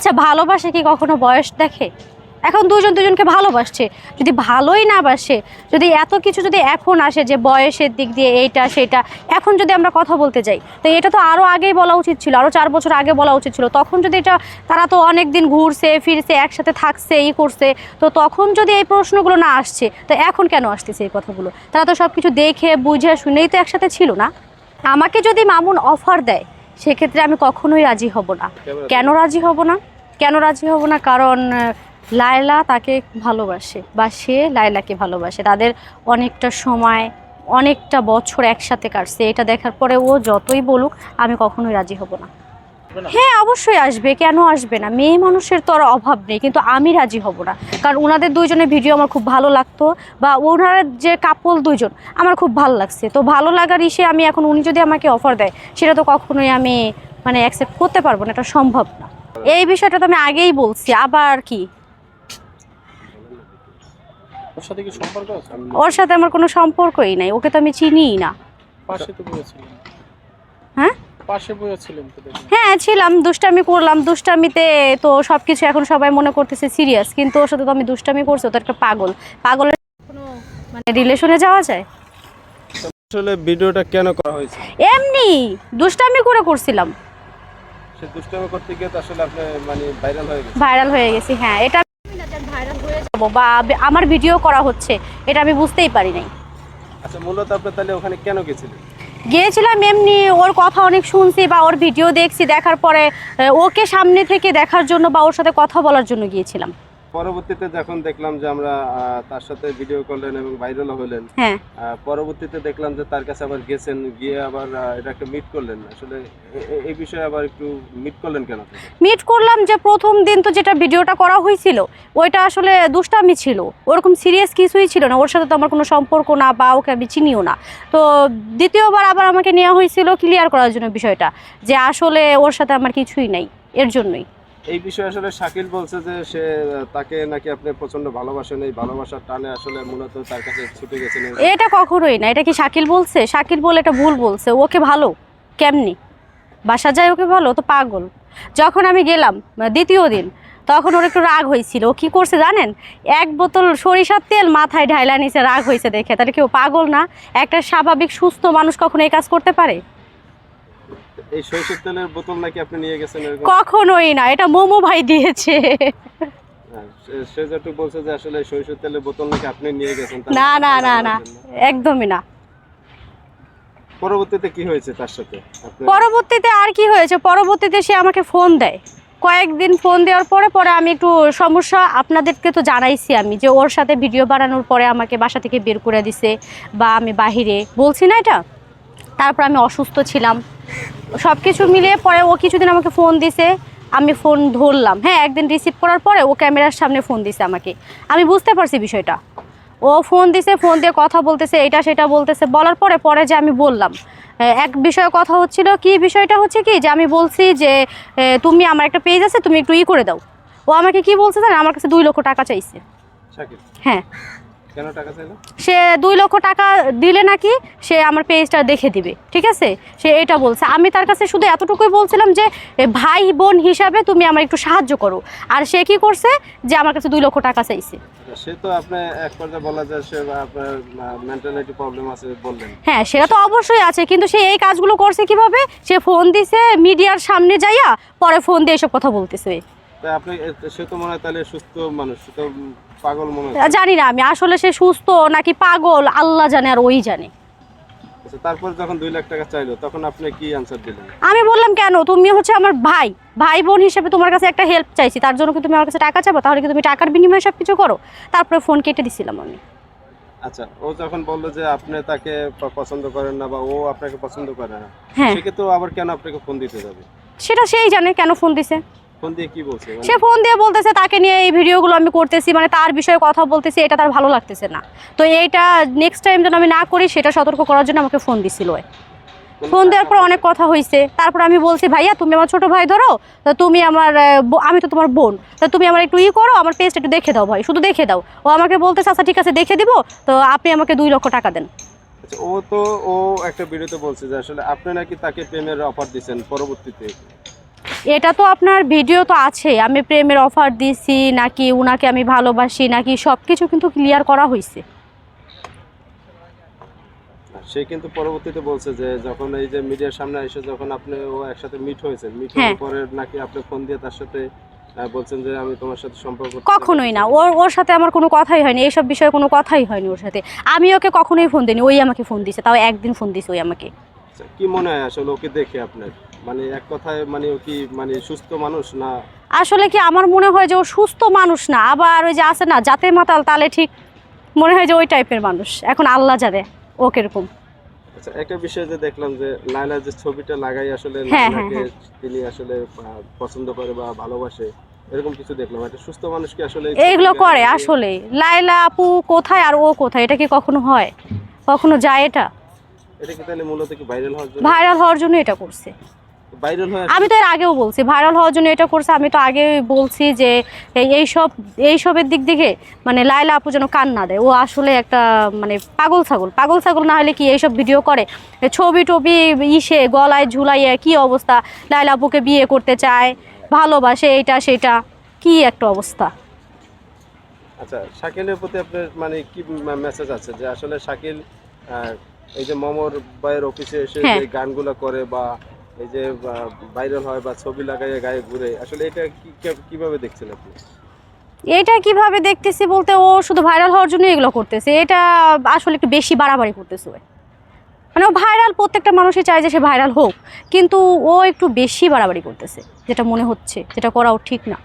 আচ্ছা ভালোবাসে কি কখনো বয়স দেখে? এখন দুজন দুজনকে ভালোবাসছে। যদি ভালোই না বাসে, যদি এত কিছু যদি এখন আসে যে বয়সের দিক দিয়ে এইটা, সেটা, এখন যদি আমরা কথা বলতে যাই, তো এটা তো আরও আগেই বলা উচিত ছিল আরও চার বছর আগে বলা উচিত ছিল। তখন যদি এটা, তারা তো অনেক দিন ঘুরছে, ফিরছে, একসাথে থাকছে, ই করছে, তো তখন যদি এই প্রশ্নগুলো না আসছে, তো এখন কেন আসতেছে এই কথাগুলো? তারা তো সব কিছু দেখে, বুঝে, শুনেই তো একসাথে ছিল না। আমাকে যদি মামুন অফার দেয়, সেক্ষেত্রে আমি কখনোই রাজি হব না। কেন রাজি হব না? কেন রাজি হব না? কারণ লায়লা তাকে ভালোবাসে বা সে লায়লাকে ভালোবাসে। তাদের অনেকটা সময় অনেকটা বছর একসাথে কাটছে। এটা দেখার পরে ও যতই বলুক আমি কখনোই রাজি হব না। হ্যাঁ অবশ্যই আসবে। কেন আসবে না? মেয়ে মানুষের তো আর অভাব নেই কিন্তু আমি রাজি হব না। কারণ ওনাদের দুইজনের ভিডিও আমার খুব ভালো লাগতো বা ওনার যে কাপল দুইজন আমার খুব ভালো লাগছে। তো ভালো লাগার ইসে আমি এখন উনি যদি আমাকে অফার দেয় সেটা তো কখনোই আমি মানে অ্যাকসেপ্ট করতে পারব না এটা সম্ভব না। এই বিষয়টা তো আমি আগেই বলছি আবার কি? ওর সাথে কি সম্পর্ক আছে? ওর সাথে আমার কোনো সম্পর্কই নাই ওকে তো আমি চিনিই না। পাশে তো বসেছিলেন হ্যাঁ? পাশে বসেছিলেন তো হ্যাঁ ছিলাম দুষ্টামি করলাম দুষ্টামিতে তো সবকিছু এখন সবাই মনে করতেছে সিরিয়াস কিন্তু ওর সাথে তো আমি দুষ্টামি করছি ও তো একটা পাগল। পাগলের কোনো মানে রিলেশনে যাওয়া যায়? আসলে ভিডিওটা কেন করা হয়েছে? এমনি দুষ্টামি করে করছিলাম। সে দুষ্টামি করতে গিয়ে তো আসলে আপনি মানে ভাইরাল হয়ে গেছে ভাইরাল হয়ে গেছি হ্যাঁ এটা ভাইরাল হয়ে যাব বা আমার ভিডিও করা হচ্ছে এটা আমি বুঝতেই পারি নাই। আচ্ছা মূলত আপনি তাহলে ওখানে কেন গেছিলেন? গিয়েছিলাম এমনি ওর কথা অনেক শুনছি বা ওর ভিডিও দেখছি দেখার পরে ওকে সামনে থেকে দেখার জন্য বা ওর সাথে কথা বলার জন্য গিয়েছিলাম। পরবর্তীতে যখন দেখলাম যে আমরা তার সাথে ভিডিও করলেন এবং ভাইরাল হলেন হ্যাঁ। পরবর্তীতে দেখলাম যে তার কাছে আবার গেছেন গিয়ে আবার আহ, এটাকে মিট করলেন। আসলে এই বিষয়ে আবার একটু মিট করলেন কেন? মিট করলাম যে প্রথম দিন তো যেটা ভিডিওটা করা হয়েছিল ওইটা আসলে দুষ্টামি ছিল। ওরকম সিরিয়াস কিছুই ছিল না। ওর সাথে তো আমার কোনো সম্পর্ক না বা ওকে আমি চিনিও না। তো দ্বিতীয়বার আবার আমাকে নেওয়া হয়েছিল ক্লিয়ার করার জন্য বিষয়টা যে আসলে ওর সাথে আমার কিছুই নাই এর জন্যই। এই বিষয়ে আসলে শাকিল বলছে যে সে, তাকে নাকি আপনি প্রচণ্ড ভালোবাসেন, এই ভালোবাসার টানে আসলে মূলত তার কাছে ছুটে গেছেন এটা কখনোই না, এটা কি শাকিল বলছে? শাকিল বলে এটা ভুল বলছে, ওকে ভালো, কেমনি? বাসা যায় ওকে ভালো তো পাগল। যখন আমি গেলাম মানে দ্বিতীয় দিন, তখন ওর একটু রাগ হয়েছিল। ও কি করছে জানেন? এক বোতল সরিষার তেল মাথায় ঢাইলা নিচে রাগ হয়েছে দেখে। তাহলে কেউ পাগল না? একটা স্বাভাবিক সুস্থ মানুষ কখনো এই কাজ করতে পারে? এই সরিষার তেলের বোতল নাকি আপনি নিয়ে গেছেন এরকম? কখনোই না এটা মোমো ভাই দিয়েছে। হ্যাঁ, সে- সে যেটুকু বলছে যে আসলে সরিষার তেলের বোতল নাকি আপনি নিয়ে গেছেন না না না না একদমই না। পরবর্তীতে কি হয়েছে তার সাথে? পরবর্তীতে আর কি হয়েছে? পরবর্তীতে সে আমাকে ফোন দেয়। কয়েকদিন ফোন দেওয়ার পরে পরে আমি একটু সমস্যা আপনাদেরকে তো জানাইছি আমি যে ওর সাথে ভিডিও বানানোর পরে আমাকে বাসা থেকে বের করে দিছে বা আমি বাহিরে। বলছি না এটা? তারপর আমি অসুস্থ ছিলাম। সব কিছু মিলিয়ে পরে ও কিছুদিন আমাকে ফোন দিছে আমি ফোন ধরলাম। হ্যাঁ একদিন রিসিভ করার পরে ও ক্যামেরার সামনে ফোন দিছে আমাকে। আমি বুঝতে পারছি বিষয়টা। ও ফোন দিছে ফোন দিয়ে কথা বলতেছে এটা সেটা বলতেছে। বলার পরে পরে যে আমি বললাম। এক বিষয়ে কথা হচ্ছিল কি বিষয়টা হচ্ছে কি? যে আমি বলছি যে তুমি আমার একটা পেজ আছে তুমি একটু ই করে দাও। ও আমাকে কি বলছে জানেন? আমার কাছে দুই লক্ষ টাকা চাইছে। হ্যাঁ। সে দুই লক্ষ টাকা দিলে নাকি সে আমার পেজটা দেখে দিবে ঠিক আছে? সে এটা বলছে। আমি তার কাছে শুধু এতটুকুই বলছিলাম যে ভাই বোন হিসাবে তুমি আমার একটু সাহায্য করো। আর সে কি করছে? যে আমার কাছে দুই লক্ষ টাকা চাইছে। সে তো আপনি এক পর্যায়ে বলা যায় সে আপনার মেন্টালিটি প্রবলেম আছে বললেন। হ্যাঁ সেটা তো অবশ্যই আছে কিন্তু সে এই কাজগুলো করছে কীভাবে? সে ফোন দিছে মিডিয়ার সামনে যাইয়া পরে ফোন দিয়ে এসব কথা বলতেছে। আপনি সে তো মনে হয় তাহলে সুস্থ মানুষ তো পাগল মনে জানি না আমি আসলে সে সুস্থ নাকি পাগল আল্লাহ জানে আর ওই জানে। আচ্ছা, তারপর যখন দুই লাখ টাকা চাইলো তখন আপনি কি আনসার দিলেন? আমি বললাম কেন তুমি হচ্ছে আমার ভাই ভাই বোন হিসেবে তোমার কাছে একটা হেল্প চাইছি তার জন্য কি তুমি আমার কাছে টাকা চাবো? তাহলে কি তুমি টাকার বিনিময়ে সব কিছু করো? তারপরে ফোন কেটে দিছিলাম আমি। আচ্ছা ও যখন বলল যে আপনি তাকে পছন্দ করেন না বা ও আপনাকে পছন্দ করে না হ্যাঁ। সেক্ষেত্রে আবার কেন আপনাকে ফোন দিতে যাবে? সেটা সেই জানে কেন ফোন দিছে। ফোন দিয়ে কি বলছে? মানে সে ফোন দিয়ে বলতেছে তাকে নিয়ে এই ভিডিওগুলো আমি করতেছি মানে তার বিষয়ে কথা বলতেছি এটা তার ভালো লাগতেছে না। তো এইটা নেক্সট টাইম যেন আমি না করি সেটা সতর্ক করার জন্য আমাকে ফোন দিছিল ও। ফোন দেওয়ার পর অনেক কথা হয়েছে তারপর আমি বলছি ভাইয়া তুমি আমার ছোট ভাই ধরো তো তুমি আমার আমি তো তোমার বোন তো তুমি আমার একটু ই করো আমার পেজটা একটু দেখে দাও ভাই শুধু দেখে দাও। ও আমাকে বলতেছে আচ্ছা ঠিক আছে দেখে দিব তো আপনি আমাকে দুই লক্ষ টাকা দেন। আচ্ছা, ও তো ও একটা ভিডিওতে বলছে যে আসলে আপনি নাকি তাকে প্রেমের অফার দিচ্ছেন পরবর্তীতে। এটা তো আপনার ভিডিও তো আছে আমি প্রেমের অফার দিছি নাকি উনাকে আমি ভালোবাসি নাকি সব কিছু কিন্তু ক্লিয়ার করা হয়েছে সে কিন্তু পরবর্তীতে বলছে যে যখন এই যে মিডিয়ার সামনে এসে যখন আপনি ও একসাথে মিট হয়েছেন মিট হ্যাঁ। হওয়ার পরে নাকি আপনি ফোন দিয়ে তার সাথে বলছেন যে আমি তোমার সাথে সম্পর্ক কখনোই না। ওর ওর সাথে আমার কোনো কথাই হয়নি। এইসব বিষয়ে কোনো কথাই হয়নি ওর সাথে। আমি ওকে কখনোই ফোন দিইনি। ওই আমাকে ফোন দিছে। তাও একদিন ফোন দিছে ওই আমাকে। আচ্ছা, কি মনে হয় আসলে ওকে দেখে আপনার? মানে এক কথায় মানে ও কি মানে সুস্থ মানুষ না? আসলে কি আমার মনে হয় যে ও সুস্থ মানুষ না আবার ওই যে আছে না জাতে মাতাল তালে ঠিক মনে হয় যে ওই টাইপের মানুষ। এখন আল্লাহ জানে ও কীরকম। আচ্ছা একটা বিষয় যে দেখলাম যে লাইলা যে ছবিটা লাগাই আসলে হ্যাঁ, হ্যাঁ, তিনি আসলে পছন্দ করে বা ভালোবাসে এরকম কিছু দেখলাম। একটা সুস্থ মানুষ কি আসলে এই এইগুলো করে আসলে লাইলা আপু কোথায় আর ও কোথায়? এটা কি কখনো হয়? কখনো যায় এটা? এটা কি তাহলে মূলত কি ভাইরাল হওয়ার জন্য? ভাইরাল হওয়ার জন্য এটা করছে। হয়ে আমি তো এর আগেও বলছি ভাইরাল হওয়ার জন্য এটা করছে আমি তো আগে বলছি যে এই- এইসব এইসবের দিক থেকে মানে লাইলা আপু যেন কান না দেয়। ও আসলে একটা মানে পাগল ছাগল। পাগল ছাগল না হলে কি এইসব ভিডিও করে? ছবি টবি ইসে গলায় ঝুলাইয়ে কি অবস্থা? লাইলা আপুকে বিয়ে করতে চায় ভালোবাসে এইটা সেটা কি একটা অবস্থা? আচ্ছা শাকিলের প্রতি আপনার মানে কি মেসেজ আছে? যে আসলে শাকিল এই যে মমর ভাইয়ের অফিসে এসে হ্যাঁ। যে গানগুলো করে বা এই যে ভাইরাল হয় বা ছবি লাগাইয়ে গায়ে ঘুরে, আসলে এটা কীভাবে দেখছেন আপনি? এটা কীভাবে দেখতেছি বলতে, ও শুধু ভাইরাল হওয়ার জন্য এগুলো করতেছে। এটা আসলে একটু বেশি বাড়াবাড়ি করতেছে। মানে ও ভাইরাল প্রত্যেকটা মানুষই চায় যে সে ভাইরাল হোক, কিন্তু ও একটু বেশি বাড়াবাড়ি করতেছে, যেটা মনে হচ্ছে, যেটা করাও ঠিক না।